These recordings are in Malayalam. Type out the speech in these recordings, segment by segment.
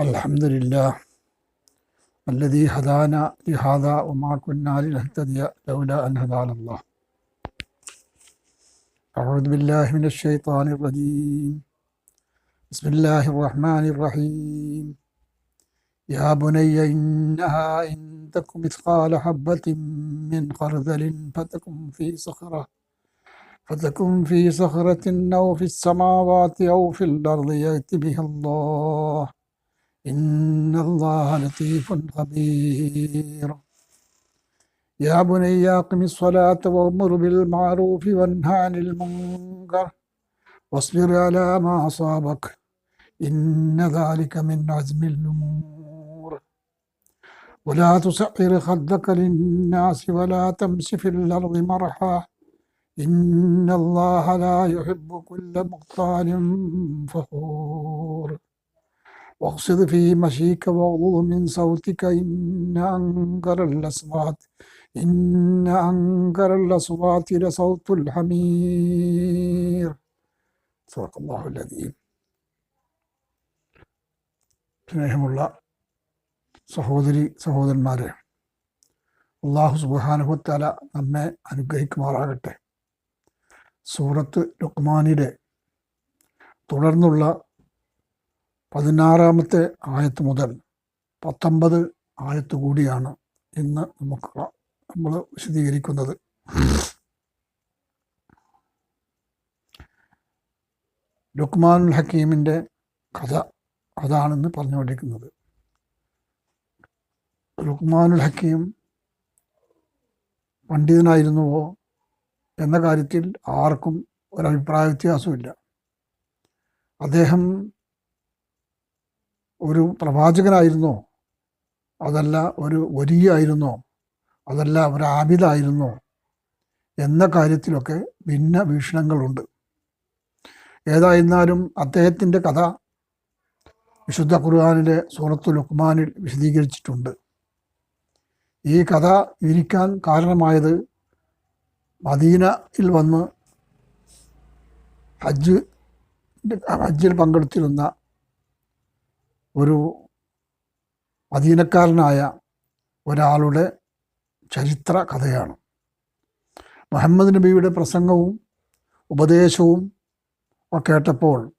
الحمد لله الذي هدانا لهذا وما كنا لنهتدي لولا أن هدانا الله. أعوذ بالله من الشيطان الرجيم. بسم الله الرحمن الرحيم. يا بني إنها إن تك مثقال حبة من خردل فتكن في صخرة فتكن في صخرة أو في السماوات أو في الأرض يأت بها الله. إن الله لطيف خبير. يا بني أقم الصلاة وأمر بالمعروف وانهى عن المنكر واصبر على ما أصابك. إن ذلك من عزم الأمور. ولا تسعر خدك للناس ولا تمش في الأرض مرحا. إن الله لا يحب كل مختال فخور. واقصد في مشيك واغضض من صوتك إن أنكر الأصوات إن أنكر الأصوات لصوت الحمير صدق الله العظيم സ്നേഹമുള്ള സഹോദരി സഹോദരന്മാരെ അള്ളാഹു സുബാനുഭത്താല നമ്മെ അനുഗ്രഹിക്കുമാറാകട്ടെ സൂറത്ത് ലുക്മാനിലെ തുടർന്നുള്ള പതിനാറാമത്തെ ആയത്ത് മുതൽ പത്തൊമ്പത് ആയത്ത് കൂടിയാണ് ഇന്ന് നമുക്ക് നമ്മൾ വിശദീകരിക്കുന്നത്. ലുക്മാനുൽ ഹക്കീമിന്റെ കഥ അതാണെന്ന് പറഞ്ഞുകൊണ്ടിരിക്കുന്നത്. ലുക്മാനുൽ ഹക്കീം പണ്ഡിതനായിരുന്നുവോ എന്ന കാര്യത്തിൽ ആർക്കും ഒരഭിപ്രായ വ്യത്യാസമില്ല. അദ്ദേഹം ഒരു പ്രവാചകനായിരുന്നോ? അതല്ല ഒരു വരിയായിരുന്നോ അതല്ല ഒരു ആബിദായിരുന്നോ എന്ന കാര്യത്തിലൊക്കെ ഭിന്ന വീക്ഷണങ്ങളുണ്ട്. ഏതായിരുന്നാലും അദ്ദേഹത്തിന്റെ കഥ വിശുദ്ധ ഖുർആാനിലെ സൂറത്തു ലുക്മാനിൽ വിശദീകരിച്ചിട്ടുണ്ട്. ഈ കഥ ഇരിക്കാൻ കാരണമായത് മദീനയിൽ വന്ന് ഹജ്ജ് ഹജ്ജിൽ പങ്കെടുത്തിരുന്ന ഒരു അധീനക്കാരനായ ഒരാളുടെ ചരിത്ര കഥയാണ്. മുഹമ്മദ് നബിയുടെ പ്രസംഗവും ഉപദേശവും ഒക്കെ കേട്ടപ്പോൾ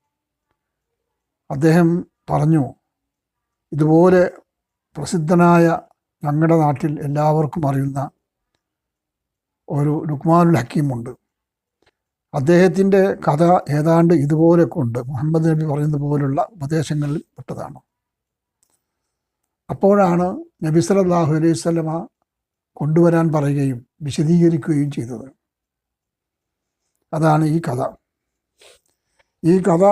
അദ്ദേഹം പറഞ്ഞു ഇതുപോലെ പ്രസിദ്ധനായ ഞങ്ങളുടെ നാട്ടിൽ എല്ലാവർക്കും അറിയുന്ന ഒരു ലുക്മാനുൽ ഹക്കീമുണ്ട്. അദ്ദേഹത്തിന്റെ കഥ ഏതാണ്ട് ഇതുപോലെ കൊണ്ട് മുഹമ്മദ് നബി പറയുന്നത് പോലുള്ള ഉപദേശങ്ങളിൽ പെട്ടതാണ്. അപ്പോഴാണ് നബി സല്ലല്ലാഹു അലൈഹി സ്വലമ കൊണ്ടുവരാൻ പറയുകയും വിശദീകരിക്കുകയും ചെയ്തത്. അതാണ് ഈ കഥ. ഈ കഥ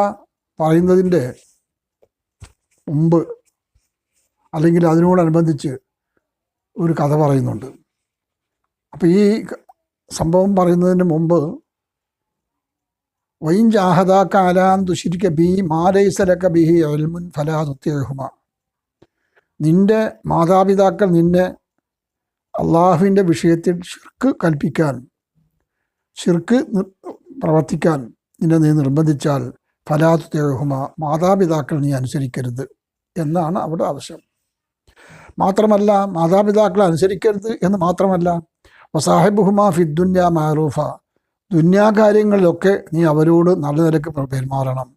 പറയുന്നതിന്റെ മുമ്പ് അല്ലെങ്കിൽ അതിനോടനുബന്ധിച്ച് ഒരു കഥ പറയുന്നുണ്ട്. അപ്പോൾ ഈ സംഭവം പറയുന്നതിന് മുമ്പ് വൈൻ കാലാം ദുഷിരിക്ക ബി മാലൈസലക്ക ബിഹി അൽമുൻ ഫലാതുത്യഹുമ നിന്റെ മാതാപിതാക്കൾ നിന്നെ അള്ളാഹുവിന്റെ വിഷയത്തിൽ ഷിർക്ക് കൽപ്പിക്കാൻ ഷിർക്ക് പ്രവർത്തിക്കാൻ നിന്നെ നീ നിർബന്ധിച്ചാൽ ഫലാതുത്യഹുമ മാതാപിതാക്കൾ നീ അനുസരിക്കരുത് എന്നാണ് അവിടെ ആവശ്യം. മാത്രമല്ല മാതാപിതാക്കളെ അനുസരിക്കരുത് എന്ന് മാത്രമല്ല വസാഹിബുഹുമ ഫിദ്ദുന്യ മാറൂഫ ദുന്യാകാര്യങ്ങളിലൊക്കെ നീ അവരോട് നല്ല നിലയ്ക്ക് പെരുമാറണം.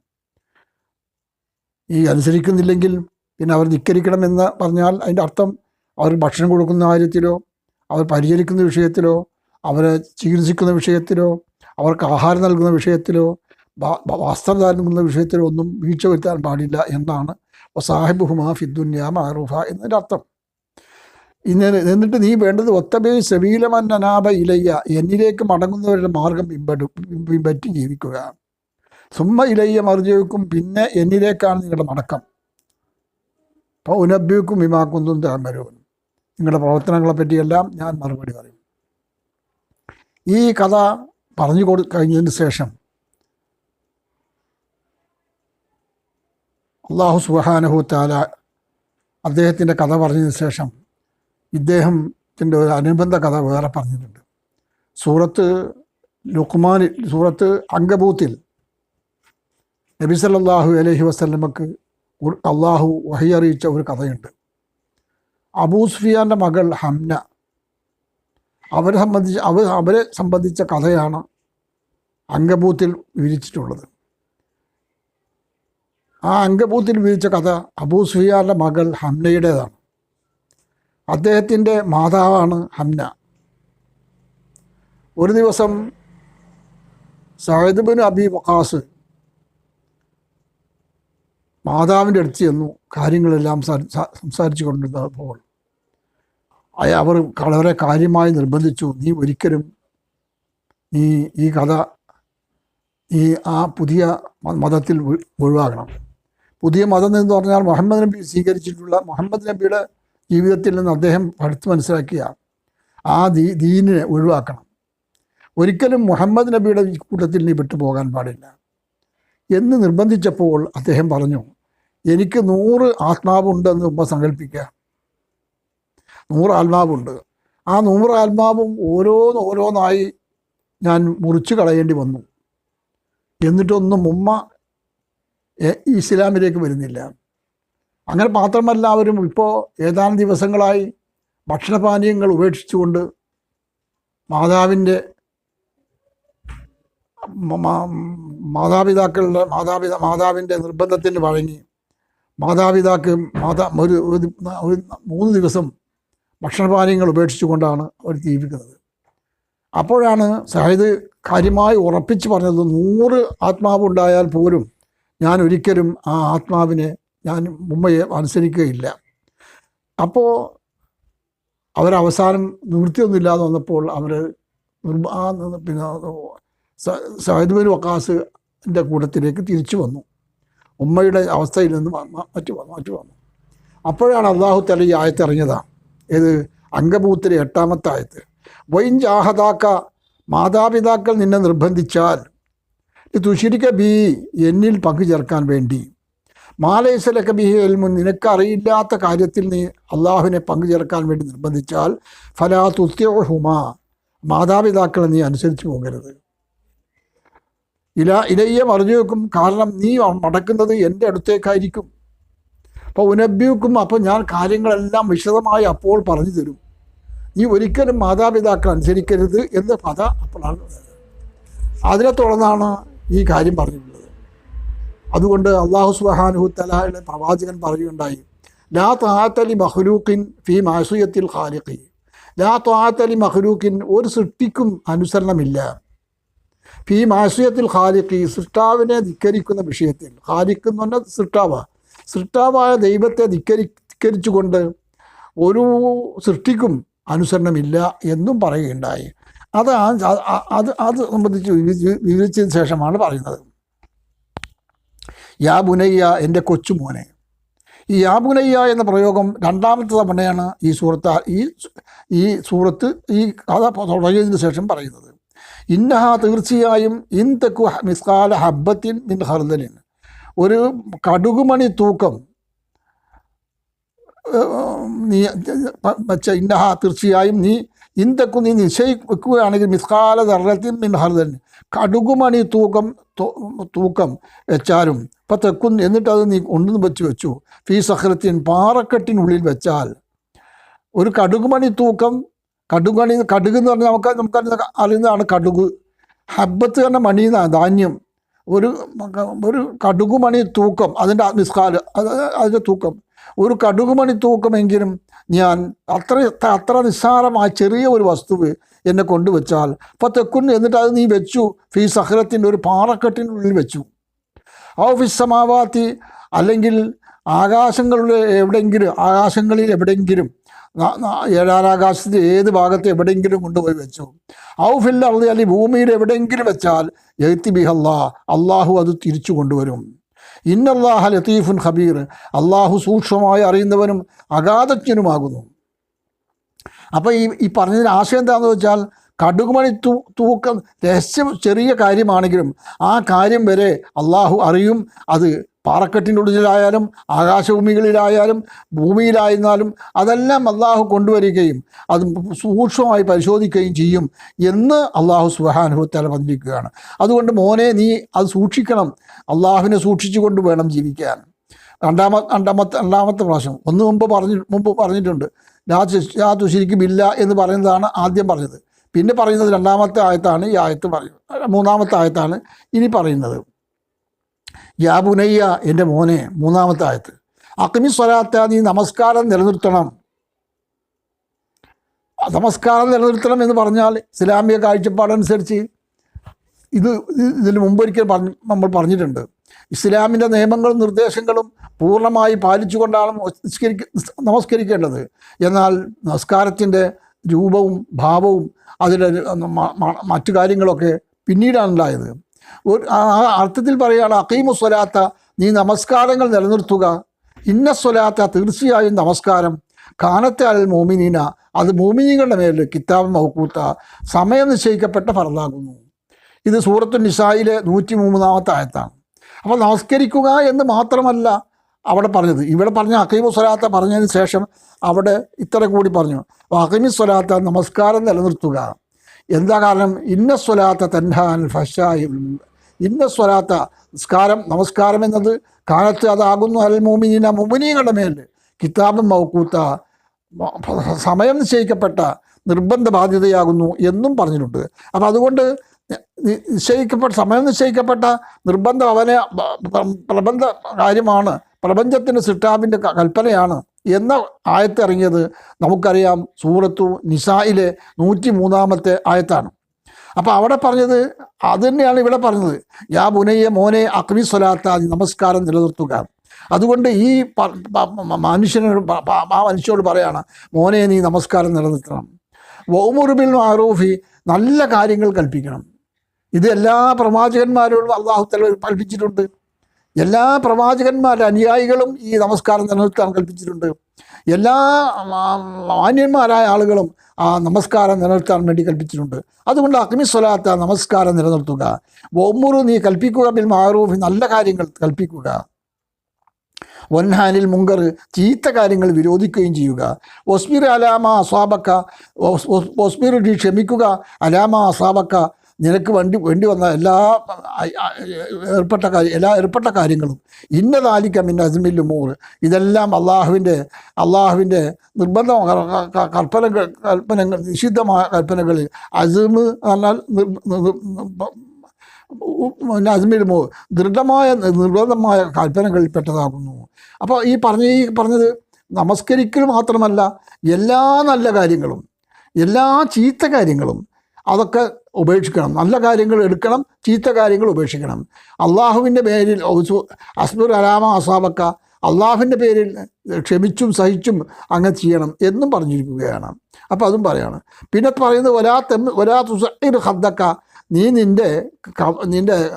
നീ അനുസരിക്കുന്നില്ലെങ്കിൽ പിന്നെ അവർ ധിക്കരിക്കണം എന്ന് പറഞ്ഞാൽ അതിന്റെ അർത്ഥം അവർ ഭക്ഷണം കൊടുക്കുന്ന കാര്യത്തിലോ അവർ പരിചരിക്കുന്ന വിഷയത്തിലോ അവരെ ചികിത്സിക്കുന്ന വിഷയത്തിലോ അവർക്ക് ആഹാരം നൽകുന്ന വിഷയത്തിലോ വസ്ത്രം നൽകുന്ന വിഷയത്തിലോ ഒന്നും വീഴ്ച വരുത്താൻ പാടില്ല എന്നാണ്. സാഹിബ് ഹുമാ ഫിദ്ദുന്യ മാറൂഫ എന്നതിന്റെ അർത്ഥം. ഇന്ന് എന്നിട്ട് നീ വേണ്ടത് ഒത്തബേ അനാബ ഇലയ്യ എന്നിലേക്ക് മടങ്ങുന്നവരുടെ മാർഗം പിമ്പറ്റു പിമ്പറ്റി ജീവിക്കുക. സുമ്മ ഇലയ്യ മറുജവിക്കും പിന്നെ എന്നിലേക്കാണ് നിങ്ങളുടെ മടക്കം. അപ്പോൾ ഉനബ്യക്കും വിമാക്കുന്നതും താമരവും നിങ്ങളുടെ പ്രവർത്തനങ്ങളെ പറ്റിയെല്ലാം ഞാൻ മറുപടി പറയും. ഈ കഥ പറഞ്ഞു കൊടു കഴിഞ്ഞതിന് ശേഷം അള്ളാഹു സുഹാനഹു താല അദ്ദേഹത്തിന്റെ കഥ പറഞ്ഞതിന് ശേഷം ഇദ്ദേഹത്തിന്റെ ഒരു അനുബന്ധ കഥ വേറെ പറഞ്ഞിട്ടുണ്ട്. സൂറത്ത് ലുക്മാനിൽ സൂറത്ത് അങ്കബൂത്തിൽ നബി സല്ലല്ലാഹു അലൈഹി വസല്ലമക്ക് ഖുർ- അള്ളാഹു വഹി അറിയിച്ച ഒരു കഥയുണ്ട്. അബൂ സുഫിയാന്റെ മകൾ ഹംന. അവരെ സംബന്ധിച്ച് അവർ അവരെ സംബന്ധിച്ച കഥയാണ് അങ്കബൂത്തിൽ വിരിച്ചിട്ടുള്ളത് ആ അങ്കബൂത്തിൽ വിരിച്ച കഥ അബൂ സുഫിയാന്റെ മകൾ ഹംനയുടേതാണ്. അദ്ദേഹത്തിന്റെ മാതാവാണ് ഹംന. ഒരു ദിവസം സഹദ് ബിൻ അബി വക്കാസ് മാതാവിന്റെ അടുത്ത് ചെന്നു. കാര്യങ്ങളെല്ലാം സംസാരിച്ചു കൊണ്ടിരുന്നപ്പോൾ അവർ വളരെ കാര്യമായി നിർബന്ധിച്ചു. നീ ഒരിക്കലും നീ ഈ കഥ ഈ ആ പുതിയ മതത്തിൽ ഒഴിവാകണം. പുതിയ മതം എന്ന് പറഞ്ഞാൽ മുഹമ്മദ് നബി സ്വീകരിച്ചിട്ടുള്ള മുഹമ്മദ് നബിയുടെ ജീവിതത്തിൽ നിന്ന് അദ്ദേഹം പഠിച്ച് മനസ്സിലാക്കിയ ആ ദീ ദീനിനെ ഒഴിവാക്കണം. ഒരിക്കലും മുഹമ്മദ് നബിയുടെ കൂട്ടത്തിൽ നീ വിട്ടുപോകാൻ പാടില്ല എന്ന് നിർബന്ധിച്ചപ്പോൾ അദ്ദേഹം പറഞ്ഞു എനിക്ക് നൂറ് ആത്മാവുണ്ടെന്ന് ഉമ്മ സങ്കല്പിക്കുക. നൂറ് ആത്മാവുണ്ട്. ആ നൂറ് ആത്മാവും ഓരോന്ന് ഓരോന്നായി ഞാൻ മുറിച്ചു കളയേണ്ടി വന്നു. എന്നിട്ടൊന്നും ഉമ്മ ഇസ്ലാമിലേക്ക് വരുന്നില്ല. അങ്ങനെ മാത്രമല്ല അവരും ഇപ്പോൾ ഏതാനും ദിവസങ്ങളായി ഭക്ഷണപാനീയങ്ങൾ ഉപേക്ഷിച്ചുകൊണ്ട് മാതാവിന്റെ മാതാപിതാക്കളുടെ മാതാപിതാ മാതാവിന്റെ നിർബന്ധത്തിന് വഴങ്ങി. മാതാപിതാക്ക് മാതാ ഒരു മൂന്ന് ദിവസം ഭക്ഷണപാനീയങ്ങൾ ഉപേക്ഷിച്ചുകൊണ്ടാണ് അവർ ജീവിക്കുന്നത്. അപ്പോഴാണ് സഹിദ് കാര്യമായി ഉറപ്പിച്ച് പറഞ്ഞത് നൂറ് ആത്മാവ് ഉണ്ടായാൽ പോലും ഞാൻ ഒരിക്കലും ആ ആത്മാവിനെ ഞാൻ മുമ്പയെ അനുസരിക്കുകയില്ല. അപ്പോൾ അവരവസാനം നിവൃത്തിയൊന്നുമില്ലാതെ വന്നപ്പോൾ അവർ നിർബ പിന്നെ സഹിദ്ബിൻ വക്കാസിന്റെ കൂട്ടത്തിലേക്ക് തിരിച്ചു വന്നു. ഉമ്മയുടെ അവസ്ഥയിൽ നിന്ന് മാറ്റി വന്നു മറ്റു വന്നു. അപ്പോഴാണ് അള്ളാഹു തല ഈ ആയത്ത് ഇറങ്ങിയതാണ് ഏത്? അംഗഭൂത്തിലെ എട്ടാമത്തെ ആയത്ത്. വൈൻ ജാഹദാക്ക മാതാപിതാക്കൾ നിന്നെ നിർബന്ധിച്ചാൽ തുഷിരിക്ക ബി എന്നിൽ പങ്കു ചേർക്കാൻ വേണ്ടി. മാലയസലക്ക ബി എൽമുൻ നിനക്ക് അറിയില്ലാത്ത കാര്യത്തിൽ നീ അള്ളാഹുവിനെ പങ്കു ചേർക്കാൻ വേണ്ടി നിർബന്ധിച്ചാൽ ഫലാ തുത്യോഹുമാ മാതാപിതാക്കളെ നീ അനുസരിച്ച് പോകരുത്. ഇല ഇലയെ മറിഞ്ഞു വെക്കും. കാരണം നീ മടക്കുന്നത് എന്റെ അടുത്തേക്കായിരിക്കും. അപ്പോൾ ഉനബ്യൂക്കും അപ്പോൾ ഞാൻ കാര്യങ്ങളെല്ലാം വിശദമായി അപ്പോൾ പറഞ്ഞു തരും. നീ ഒരിക്കലും മാതാപിതാക്കൾ അനുസരിക്കരുത് എന്ന് പദ അപ്പോഴാണ് അതിനെ തുടർന്നാണ് ഈ കാര്യം പറഞ്ഞിട്ടുള്ളത്. അതുകൊണ്ട് അള്ളാഹു സുബാനുഹു തലായുടെ പ്രവാചകൻ പറയുകയുണ്ടായി ലാ താത്തലി മഹ്ലൂക്കിൻ ഫി മാസുയത്തിൽ ഖാലിഖി ലാ താത്തലി മഹ്ലൂക്കിൻ ഒരു സൃഷ്ടിക്കും അനുസരണമില്ല. ഫി മാസുയത്തിൽ ഖാലിഖി സൃഷ്ടാവിനെ ധിക്കരിക്കുന്ന വിഷയത്തിൽ. ഖാലിഖ് എന്ന് പറഞ്ഞാൽ സൃഷ്ടാവ. സൃഷ്ടാവായ ദൈവത്തെ ധിക്കരി ധിക്കരിച്ചുകൊണ്ട് ഒരു സൃഷ്ടിക്കും അനുസരണമില്ല എന്നും പറയുകയുണ്ടായി. അത് അത് അത് സംബന്ധിച്ച് വിവരിച്ച് വിവരിച്ചതിന് ശേഷമാണ് പറയുന്നത്. യാ ബുനയ്യ എന്റെ കൊച്ചുമോനെ. ഈ യാ ബുനയ്യ എന്ന പ്രയോഗം രണ്ടാമത്തെ തവണയാണ് ഈ സൂറത്ത് ഈ ഈ സൂറത്ത് ഈ കഥ തുടങ്ങിയതിന് ശേഷം പറയുന്നത്. ഇന്നഹ തീർച്ചയായും ഇൻ തെക്കു മിസ്കാല ഹബ്ബത്തിൻ മിൻ ഹർദലിൻ ഒരു കടുകുമണി തൂക്കം നീ വെച്ച ഇന്നഹ തീർച്ചയായും നീ ഇന്തൊക്കെ നീ നിശ്ചയിക്കുകയാണെങ്കിൽ മിസ്കാല ദർറത്തിൻ മിൻ ഹർദൻ കടുകുമണി തൂക്കം തൂക്കം വെച്ചാലും ഇപ്പം തെക്കു എന്നിട്ട് അത് നീ കൊണ്ടുവന്ന് വെച്ച് വെച്ചു. ഫീ സഹ്രത്തിൻ പാറക്കെട്ടിനുള്ളിൽ വെച്ചാൽ ഒരു കടുകുമണി തൂക്കം കടുകുമണി കടുക് എന്ന് പറഞ്ഞാൽ നമുക്ക് നമുക്ക് അറിയുന്നതാണ് കടുക്. ഹബ്ബത്ത് തന്നെ മണി ധാന്യം. ഒരു ഒരു കടുകുമണി തൂക്കം അതിന്റെ മിസ്കാൽ അത് അതിന്റെ തൂക്കം. ഒരു കടുകുമണി തൂക്കമെങ്കിലും ഞാൻ അത്ര അത്ര നിസ്സാരമായ ചെറിയ ഒരു വസ്തു എന്നെ കൊണ്ടുവച്ചാൽ അപ്പോൾ തെക്കുൻ എന്നിട്ട് അത് നീ വെച്ചു ഫീ സഹ്രത്തിന്റെ ഒരു പാറക്കെട്ടിനുള്ളിൽ വെച്ചു. ഔ ഫിസ്സമാവാത്തി അല്ലെങ്കിൽ ആകാശങ്ങളുടെ എവിടെയെങ്കിലും ആകാശങ്ങളിൽ എവിടെയെങ്കിലും ഏഴാനാകാശത്ത് ഏത് ഭാഗത്ത് എവിടെയെങ്കിലും കൊണ്ടുപോയി വെച്ചു. ഔ ഫിൽ അള്ളി അല്ലെങ്കിൽ ഭൂമിയിൽ എവിടെയെങ്കിലും വെച്ചാൽ എഴുത്തി ബിഹല്ലാ അള്ളാഹു അത് തിരിച്ചു കൊണ്ടുവരും. ഇന്നല്ലാഹ ലത്തീഫുൻ ഖബീർ അള്ളാഹു സൂക്ഷ്മമായി അറിയുന്നവനും അഗാധജ്ഞനുമാകുന്നു. അപ്പോൾ ഈ ഈ പറഞ്ഞതിന് ആശയം എന്താണെന്ന് വെച്ചാൽ കടുകുമണി തൂ തൂക്കം രഹസ്യം ചെറിയ കാര്യമാണെങ്കിലും ആ കാര്യം വരെ അള്ളാഹു അറിയും അത് പാറക്കെട്ടിന്റെ ഉള്ളിലായാലും ആകാശഭൂമികളിലായാലും ഭൂമിയിലായിരുന്നാലും അതെല്ലാം അള്ളാഹു കൊണ്ടുവരികയും അത് സൂക്ഷ്മമായി പരിശോധിക്കുകയും ചെയ്യും എന്ന് അള്ളാഹു സുബാനുഭവത്താൽ പറഞ്ഞിരിക്കുകയാണ്. അതുകൊണ്ട് മോനെ നീ അത് സൂക്ഷിക്കണം. അള്ളാഹുവിനെ സൂക്ഷിച്ചുകൊണ്ട് വേണം ജീവിക്കാൻ. രണ്ടാമത്തെ രണ്ടാമത്തെ രണ്ടാമത്തെ പ്രാവശ്യം. ഒന്ന് മുമ്പ് പറഞ്ഞു മുമ്പ് പറഞ്ഞിട്ടുണ്ട്. ലാ തുശിരിക്കും ഇല്ല എന്ന് പറയുന്നതാണ് ആദ്യം പറഞ്ഞത്. പിന്നെ പറയുന്നത് രണ്ടാമത്തെ ആയത്താണ് ഈ ആയത്ത് പറയുന്നത്. മൂന്നാമത്തെ ആയത്താണ് ഇനി പറയുന്നത്. യാ ബുനയ്യ എന്റെ മോനെ മൂന്നാമത്തെ ആയത്ത്. അക്മി സ്വലാത്ത നീ നമസ്കാരം നിലനിർത്തണം. നമസ്കാരം നിലനിർത്തണം എന്ന് പറഞ്ഞാൽ ഇസ്ലാമിക കാഴ്ചപ്പാടനുസരിച്ച് ഇത് ഇതിന് മുമ്പൊരിക്കൽ പറഞ്ഞ് നമ്മൾ പറഞ്ഞിട്ടുണ്ട്. ഇസ്ലാമിന്റെ നിയമങ്ങളും നിർദ്ദേശങ്ങളും പൂർണമായി പാലിച്ചുകൊണ്ടാണ് നിസ്കരിക്ക നമസ്കരിക്കേണ്ടത്. എന്നാൽ നമസ്കാരത്തിന്റെ രൂപവും ഭാവവും മ- മറ്റു കാര്യങ്ങളൊക്കെ പിന്നീടാണ് ഉണ്ടായത് ഒരു ആ അർത്ഥത്തിൽ പറയുകയാണ് അക്കീമു സ്വലാത്ത നീ നമസ്കാരങ്ങൾ നിലനിർത്തുക. ഇന്ന സ്വലാത്ത തീർച്ചയായും നമസ്കാരം. കാനത്തെ അൽ മോമിനീന അത് മോമിനികളുടെ മേൽ കിതാബ് മഹക്കൂത്ത സമയം നിശ്ചയിക്കപ്പെട്ട ഫറന്നാകുന്നു ഇത് സൂറത്തു നിസായിലെ നൂറ്റി മൂന്നാമത്തെ ആയത്താണ്. അപ്പോൾ നമസ്കരിക്കുക എന്ന് മാത്രമല്ല അവിടെ പറഞ്ഞത്. ഇവിടെ പറഞ്ഞ അക്കീമു സ്വലാത്ത പറഞ്ഞതിന് ശേഷം അവിടെ ഇത്ര കൂടി പറഞ്ഞു. അക്കീമി സ്വലാത്ത നമസ്കാരം നിലനിർത്തുക. എന്താ കാരണം? ഇന്ന സ്വലാത്ത തൻഹാൻ ഫഷായി ഇന്ന സ്വലാത്ത നിസ്കാരം നമസ്കാരം എന്നത് കാലത്ത് അതാകുന്നു അൽ മോമിനീന മേൽ. കിതാബും മൗക്കൂത്ത സമയം നിശ്ചയിക്കപ്പെട്ട നിർബന്ധ ബാധ്യതയാകുന്നു എന്നും പറഞ്ഞിട്ടുണ്ട്. അപ്പം അതുകൊണ്ട് നിശ്ചയിക്കപ്പെട്ട സമയം നിശ്ചയിക്കപ്പെട്ട നിർബന്ധം അവനെ പ്രബന്ധ കാര്യമാണ്. പ്രപഞ്ചത്തിന്റെ സിട്ടാബിന്റെ കൽപ്പനയാണ് എന്ന ആയത്തിറങ്ങിയത് നമുക്കറിയാം സൂറത്തു നിസായിലെ നൂറ്റി മൂന്നാമത്തെ ആയത്താണ്. അപ്പോൾ അവിടെ പറഞ്ഞത് അത് തന്നെയാണ് ഇവിടെ പറഞ്ഞത്. യാ ബുനയ്യ മോനെ അക്മി സ്വലാത്ത നമസ്കാരം നിലനിർത്തുക. അതുകൊണ്ട് ഈ മനുഷ്യനോട് ആ മനുഷ്യനോട് പറയാണ് മോനെ നീ നമസ്കാരം നിലനിർത്തണം. വൗമുറുബിൽ ആറൂഫി നല്ല കാര്യങ്ങൾ കൽപ്പിക്കണം. ഇത് എല്ലാ പ്രവാചകന്മാരോടും അള്ളാഹു തല കൽപ്പിച്ചിട്ടുണ്ട് എല്ലാ പ്രവാചകന്മാരുടെ അനുയായികളും ഈ നമസ്കാരം നിലനിർത്താൻ കൽപ്പിച്ചിട്ടുണ്ട്. എല്ലാ മാന്യന്മാരായ ആളുകളും ആ നമസ്കാരം നിലനിർത്താൻ വേണ്ടി കൽപ്പിച്ചിട്ടുണ്ട്. അതുകൊണ്ട് അഗ്നി സ്വലാത്ത നമസ്കാരം നിലനിർത്തുക. ഒമ്മുറു നീ കൽപ്പിക്കുക ബിൽ മാറൂഫ് നല്ല കാര്യങ്ങൾ കൽപ്പിക്കുക. വൻഹാനിൽ മുങ്കർ ചീത്ത കാര്യങ്ങൾ വിരോധിക്കുകയും ചെയ്യുക. ഒസ്മിർ അലാമ അസാബക്ക ഒസ്മിർ ക്ഷമിക്കുക അലാമ അസാബക്ക നിനക്ക് വേണ്ടി വേണ്ടി വന്ന എല്ലാ ഏർപ്പെട്ട കാര്യം എല്ലാ ഏർപ്പെട്ട കാര്യങ്ങളും ഇന്നതാലിക്ക ഇന്ന അസ്മിൽ മൂർ ഇതെല്ലാം അള്ളാഹുവിന്റെ അള്ളാഹുവിന്റെ നിർബന്ധ കൽപ്പന കൽപ്പനകൾ നിഷിദ്ധമായ കൽപ്പനകളിൽ. അസിമ് എന്നാൽ നിർ- നിർ- അസ്മിൽ മോ ദൃഢമായ നിർബന്ധമായ കൽപ്പനകളിൽപ്പെട്ടതാകുന്നു അപ്പോൾ ഈ പറഞ്ഞ ഈ പറഞ്ഞത് നമസ്കരിക്കൽ മാത്രമല്ല എല്ലാ നല്ല കാര്യങ്ങളും എല്ലാ ചീത്ത കാര്യങ്ങളും അതൊക്കെ ഉപേക്ഷിക്കണം. നല്ല കാര്യങ്ങൾ എടുക്കണം ചീത്ത കാര്യങ്ങൾ ഉപേക്ഷിക്കണം. അള്ളാഹുവിന്റെ പേരിൽ അസ്ബുർ അലാമ അസാബക്ക അള്ളാഹുവിന്റെ പേരിൽ ക്ഷമിച്ചും സഹിച്ചും അങ്ങനെ ചെയ്യണം എന്നും പറഞ്ഞിരിക്കുകയാണ്. അപ്പോൾ അതും പറയാണ്. പിന്നെ പറയുന്നത് ഒരാ തെം ഒരാ തുസൈർ ഹദ്ദക്ക നീ നിന്റെ നിന്റെ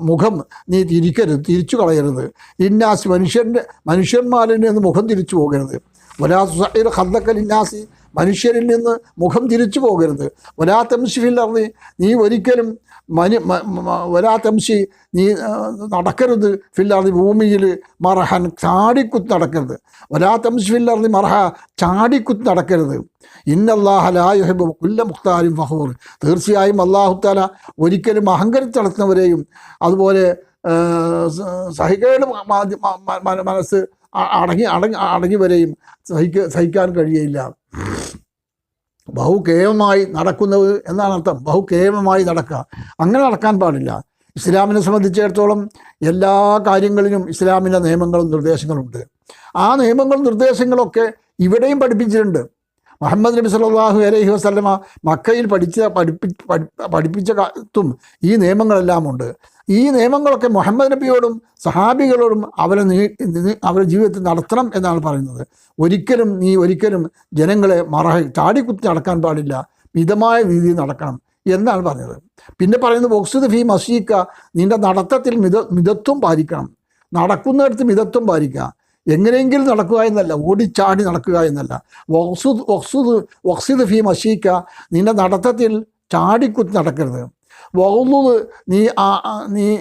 മുഖം നീ തിരിക്കരുത് തിരിച്ചു കളയരുത്. ഇന്നാസ് മനുഷ്യന്റെ മനുഷ്യന്മാരിൽ നിന്ന് മുഖം തിരിച്ചു പോകരുത്. ഒരാ തുസൈർ ഹദ്ദക്കൽ ഇന്നാസി മനുഷ്യരിൽ നിന്ന് മുഖം തിരിച്ചു പോകരുത്. ഒരാത്തംശിയിൽ അറിഞ്ഞ് നീ ഒരിക്കലും മനു മ- മ- ഒരാ തെംശി നീ നടക്കരുത്. ഫില്ലറിഞ്ഞ് ഭൂമിയിൽ മറഹൻ ചാടിക്കുത്ത് നടക്കരുത്. ഒരാ തെംശിഫിൽ അറിഞ്ഞ് മറഹ ചാടിക്കുത്ത് നടക്കരുത്. ഇന്നല്ലാഹലായുഹബ് കുല്ല മുഖ്താരും ഫഹൂർ. തീർച്ചയായും അള്ളാഹുത്താല ഒരിക്കലും അഹങ്കരിച്ച് നടത്തുന്നവരെയും അതുപോലെ സഹികേട് മനസ്സ് അടങ്ങി അടങ്ങി അടങ്ങി വരെയും സഹിക്ക സഹിക്കാൻ കഴിയയില്ല ബഹുകേമമായി നടക്കുന്നത് എന്നാണ് അർത്ഥം. ബഹുകേമമായി നടക്കുക. അങ്ങനെ നടക്കാൻ പാടില്ല. ഇസ്ലാമിനെ സംബന്ധിച്ചിടത്തോളം എല്ലാ കാര്യങ്ങളിലും ഇസ്ലാമിന്റെ നിയമങ്ങളും നിർദ്ദേശങ്ങളുണ്ട്. ആ നിയമങ്ങളും നിർദ്ദേശങ്ങളൊക്കെ ഇവിടെയും പഠിപ്പിച്ചിട്ടുണ്ട്. മുഹമ്മദ് നബി സല്ലല്ലാഹു അലൈഹി വസ്ലമ മക്കയിൽ പഠിച്ച പഠിപ്പി പഠിപ്പിച്ച കാലത്തും ഈ നിയമങ്ങളെല്ലാം ഉണ്ട്. ഈ നിയമങ്ങളൊക്കെ മുഹമ്മദ് നബിയോടും സഹാബികളോടും അവരെ അവരുടെ ജീവിതത്തിൽ നടത്തണം എന്നാണ് പറയുന്നത്. ഒരിക്കലും നീ ഒരിക്കലും ജനങ്ങളെ മറ ചാടിക്കുത്തി നടക്കാൻ പാടില്ല. മിതമായ രീതിയിൽ നടക്കണം എന്നാണ് പറഞ്ഞത്. പിന്നെ പറയുന്നത് ബോക്സുദ് ഫി മസീക്ക നിന്റെ നടത്തത്തിൽ മിത മിതത്വം പാലിക്കണം. നടക്കുന്നിടത്ത് മിതത്വം പാലിക്കുക. എങ്ങനെയെങ്കിലും നടക്കുക എന്നല്ല ഓടിച്ചാടി നടക്കുക എന്നല്ല. വക്സുദ് വക്സുദ് വക്സിദ് ഫി മഷീക്ക നിന്റെ നടത്തത്തിൽ ചാടിക്കുത്തി നടക്കരുത്. വകുന്നത് നീ ആ- നീ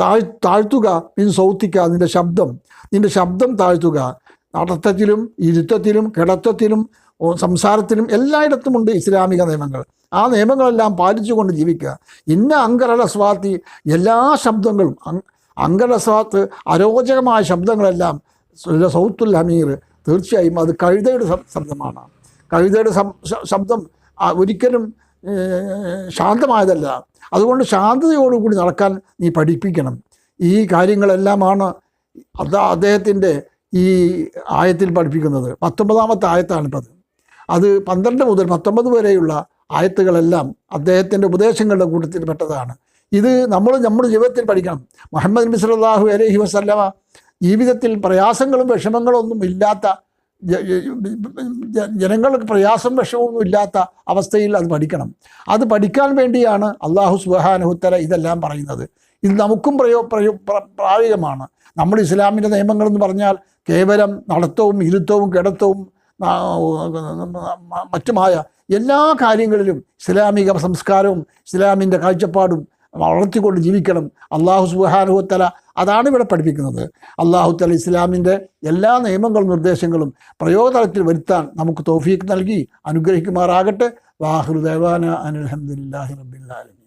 താഴ് താഴ്ത്തുക. നീ സൗത്തിക്ക നിന്റെ ശബ്ദം. നിന്റെ ശബ്ദം താഴ്ത്തുക. നടത്തത്തിലും ഇരുത്തത്തിലും കിടത്തത്തിലും സംസാരത്തിലും എല്ലായിടത്തുമുണ്ട് ഇസ്ലാമിക നിയമങ്ങൾ. ആ നിയമങ്ങളെല്ലാം പാലിച്ചുകൊണ്ട് ജീവിക്കുക. ഇന്ന അങ്കറല സ്വാത്തി എല്ലാ ശബ്ദങ്ങളും അങ്- സ്വാത്ത് അരോചകമായ ശബ്ദങ്ങളെല്ലാം സൗത്തുൽ ഹമീർ തീർച്ചയായും അത് കഴുതയുടെ ശബ്ദമാണ്. കഴുതയുടെ ശബ്ദം ഒരിക്കലും ശാന്തമായതല്ല. അതുകൊണ്ട് ശാന്തതയോടുകൂടി നടക്കാൻ നീ പഠിപ്പിക്കണം. ഈ കാര്യങ്ങളെല്ലാമാണ് അത് അദ്ദേഹത്തിന്റെ ഈ ആയത്തിൽ പഠിപ്പിക്കുന്നത്. പത്തൊമ്പതാമത്തെ ആയത്താണിപ്പോൾ അത് പന്ത്രണ്ട് മുതൽ പത്തൊമ്പത് വരെയുള്ള ആയത്തുകളെല്ലാം അദ്ദേഹത്തിന്റെ ഉപദേശങ്ങളുടെ കൂട്ടത്തിൽ പെട്ടതാണ്. ഇത് നമ്മൾ നമ്മുടെ ജീവിതത്തിൽ പഠിക്കണം. മുഹമ്മദ് നബി സല്ലല്ലാഹു അലൈഹി വസല്ലമ ജീവിതത്തിൽ പ്രയാസങ്ങളും വിഷമങ്ങളും ഒന്നും ഇല്ലാത്ത ജനങ്ങൾക്ക് പ്രയാസം വിഷമമൊന്നും ഇല്ലാത്ത അവസ്ഥയിൽ അത് പഠിക്കണം. അത് പഠിക്കാൻ വേണ്ടിയാണ് അള്ളാഹു സുബാനുഹുത്തല ഇതെല്ലാം പറയുന്നത്. ഇത് നമുക്കും പ്രയോ പ്രയോ പ്ര- പ്രായോഗികമാണ്. നമ്മൾ ഇസ്ലാമിന്റെ നിയമങ്ങളെന്ന് പറഞ്ഞാൽ കേവലം നടത്തവും ഇരുത്തവും കിടത്തവും മറ്റുമായ എല്ലാ കാര്യങ്ങളിലും ഇസ്ലാമിക സംസ്കാരവും ഇസ്ലാമിന്റെ കാഴ്ചപ്പാടും വളർത്തിക്കൊണ്ട് ജീവിക്കണം. അള്ളാഹു സുബാനുഹത്തല അതാണ് ഇവിടെ പഠിപ്പിക്കുന്നത്. അള്ളാഹു തല ഇസ്ലാമിന്റെ എല്ലാ നിയമങ്ങളും നിർദ്ദേശങ്ങളും പ്രയോഗതലത്തിൽ വരുത്താൻ നമുക്ക് തോഫീക്ക് നൽകി അനുഗ്രഹിക്കുമാറാകട്ടെ. വാഹുദേവാന അനിൽഹമ്മദില്ലാഹി ആലമീൻ.